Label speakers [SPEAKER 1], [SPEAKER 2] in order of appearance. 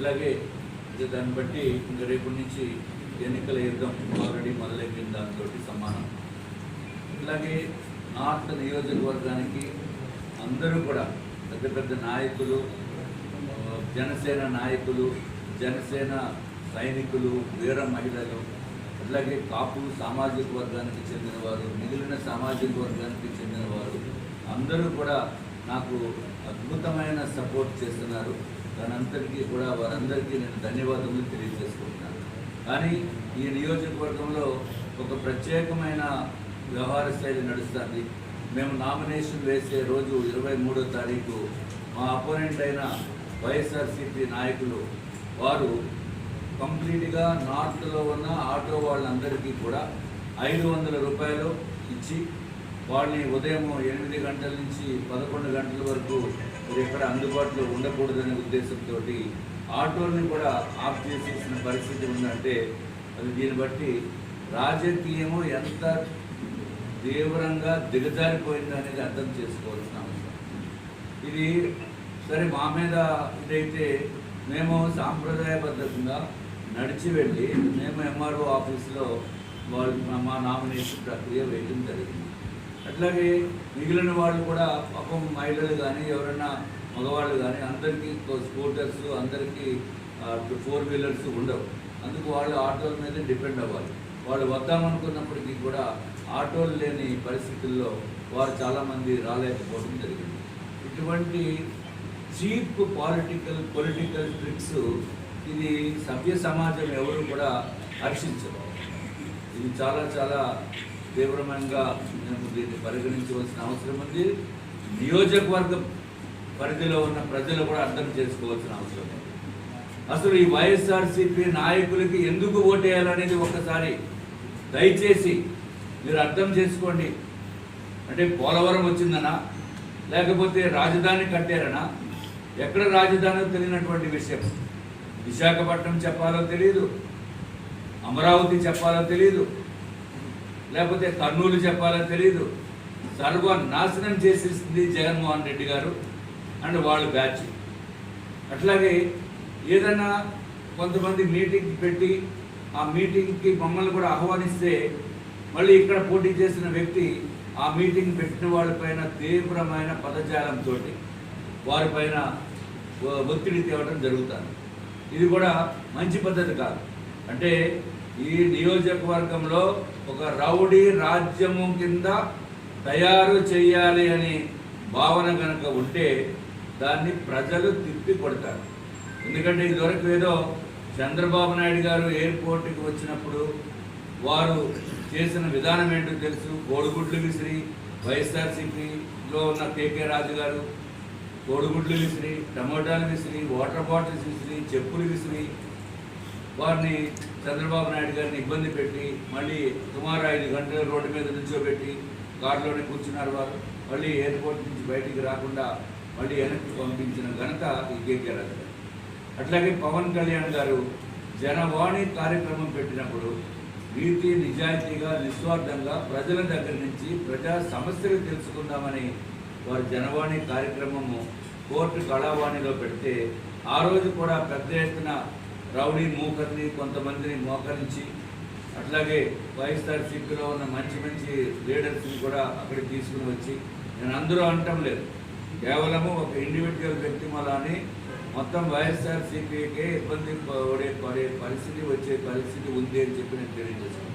[SPEAKER 1] ఇక దాన్ని బట్టి ఇంకా రేపటి నుంచి ఎన్నికల యుద్ధం ఆల్రెడీ మొదలైపోయింది దాంతో సమానం. ఇలాగే నార్త్ నియోజకవర్గానికి అందరూ కూడా పెద్ద పెద్ద నాయకులు జనసేన నాయకులు జనసేన సైనికులు వీర మహిళలు అట్లాగే కాపు సామాజిక వర్గానికి చెందినవారు మిగిలిన సామాజిక వర్గానికి చెందినవారు అందరూ కూడా నాకు అద్భుతమైన సపోర్ట్ చేస్తున్నారు. దానంతటికీ కూడా వారందరికీ నేను ధన్యవాదములు తెలియజేసుకుంటున్నాను. కానీ ఈ నియోజకవర్గంలో ఒక ప్రత్యేకమైన వ్యవహార శైలి నడుస్తుంది. మేము నామినేషన్ వేసే రోజు ఇరవై మూడో తారీఖు మా అపోనెంట్ అయిన వైఎస్ఆర్సీపీ నాయకులు వారు కంప్లీట్గా నార్త్లో ఉన్న ఆటో వాళ్ళందరికీ కూడా ఐదు వందల రూపాయలు ఇచ్చి వాళ్ళని ఉదయం ఎనిమిది గంటల నుంచి పదకొండు గంటల వరకు మీరు ఎక్కడ అందుబాటులో ఉండకూడదనే ఉద్దేశంతో ఆటోని కూడా ఆఫ్ చేసేసిన పరిస్థితి ఉందంటే అది దీన్ని బట్టి రాజకీయము ఎంత తీవ్రంగా దిగజారిపోయింది అనేది అర్థం చేసుకోవాల్సిన అవసరం. ఇది సరే మా మీద ఇదైతే మేము సాంప్రదాయబద్ధంగా నడిచి వెళ్ళి మేము ఎంఆర్ఓ ఆఫీస్లో వాళ్ళు మా- మా నామినేషన్ ప్రక్రియ వేయడం జరిగింది. అట్లాగే మిగిలిన వాళ్ళు కూడా పాపం మహిళలు కానీ ఎవరైనా మగవాళ్ళు కానీ అందరికీ స్కూటర్స్ అందరికీ ఫోర్ వీలర్స్ ఉండవు. అందుకు వాళ్ళు ఆటోల మీద డిపెండ్ అవ్వాలి. వాళ్ళు వద్దామనుకున్నప్పటికీ కూడా ఆటోలు లేని పరిస్థితుల్లో వారు చాలామంది రాలేకపోవడం జరిగింది. ఇటువంటి చీప్ పాలిటికల్ పొలిటికల్ ట్రిక్స్ ఇది సభ్య సమాజం ఎవరు కూడా హర్షించరు. ఇది చాలా చాలా తీవ్రమంగా మేము దీన్ని పరిగణించవలసిన అవసరం ఉంది. నియోజకవర్గ పరిధిలో ఉన్న ప్రజలు కూడా అర్థం చేసుకోవాల్సిన అవసరం ఉంది. అసలు ఈ వైఎస్ఆర్సీపీ నాయకులకి ఎందుకు ఓటేయాలనేది ఒక్కసారి దయచేసి మీరు అర్థం చేసుకోండి. అంటే పోలవరం వచ్చిందనా? లేకపోతే రాజధాని కట్టారనా? ఎక్కడ రాజధాని తెలియనటువంటి విషయం? విశాఖపట్నం చెప్పాలో తెలియదు అమరావతి చెప్పాలో తెలియదు లేకపోతే కర్నూలు చెప్పాలో తెలియదు సర్వనాశనం చేసేసింది జగన్మోహన్ రెడ్డి గారు అండ్ వాళ్ళ బ్యాచ్. అట్లాగే ఏదైనా కొంతమంది మీటింగ్ పెట్టి ఆ మీటింగ్కి మమ్మల్ని కూడా ఆహ్వానిస్తే మళ్ళీ ఇక్కడ పోటీ చేసిన వ్యక్తి ఆ మీటింగ్ పెట్టిన వాళ్ళపైన తీవ్రమైన పదజాలంతో వారిపైన ఒత్తిడి తేవడం జరుగుతుంది. ఇది కూడా మంచి పద్ధతి కాదు. అంటే ఈ నియోజకవర్గంలో ఒక రౌడీ రాజ్యము కింద తయారు చేయాలి అని భావన కనుక ఉంటే దాన్ని ప్రజలు తిప్పి కొడతారు. ఎందుకంటే ఇదివరకు ఏదో చంద్రబాబు నాయుడు గారు ఎయిర్పోర్ట్కి వచ్చినప్పుడు వారు చేసిన విధానం ఏంటో తెలుసు. కోడిగుడ్లు విసిరి వైఎస్ఆర్సీపీలో ఉన్న కేకే రాజు గారు కోడిగుడ్లు విసిరి టమోటాలు విసిరి వాటర్ బాటిల్స్ విసిరి చెప్పులు విసిరి వారిని చంద్రబాబు నాయుడు గారిని ఇబ్బంది పెట్టి మళ్ళీ సుమారు ఐదు గంటలు రోడ్డు మీద నిల్చోబెట్టి కారులోనే కూర్చున్నారు వారు. మళ్ళీ ఎయిర్పోర్ట్ నుంచి బయటికి రాకుండా మళ్ళీ వెనక్కి పంపించిన ఘనత ఈ కేకే రాజు అట్లాగే పవన్ కళ్యాణ్ గారు జనవాణి కార్యక్రమం పెట్టినప్పుడు నీతి నిజాయితీగా నిస్వార్థంగా ప్రజల దగ్గర నుంచి ప్రజా సమస్యలు తెలుసుకుందామని వారు జనవాణి కార్యక్రమము కోర్టు కళావాణిలో పెడితే ఆ రోజు కూడా పెద్ద ఎత్తున రౌడీ మూకర్ని కొంతమందిని మోకరించి అట్లాగే వైఎస్ఆర్సీపీలో ఉన్న మంచి మంచి లీడర్స్ని కూడా అక్కడికి తీసుకుని వచ్చి నేను అందరూ అనటం లేదు. కేవలము ఒక ఇండివిజువల్ వ్యక్తి అని మొత్తం వైఎస్ఆర్సీపీకే ఇబ్బంది పడే పడే పరిస్థితి వచ్చే పరిస్థితి ఉంది అని చెప్పి నేను తెలియజేస్తున్నాను.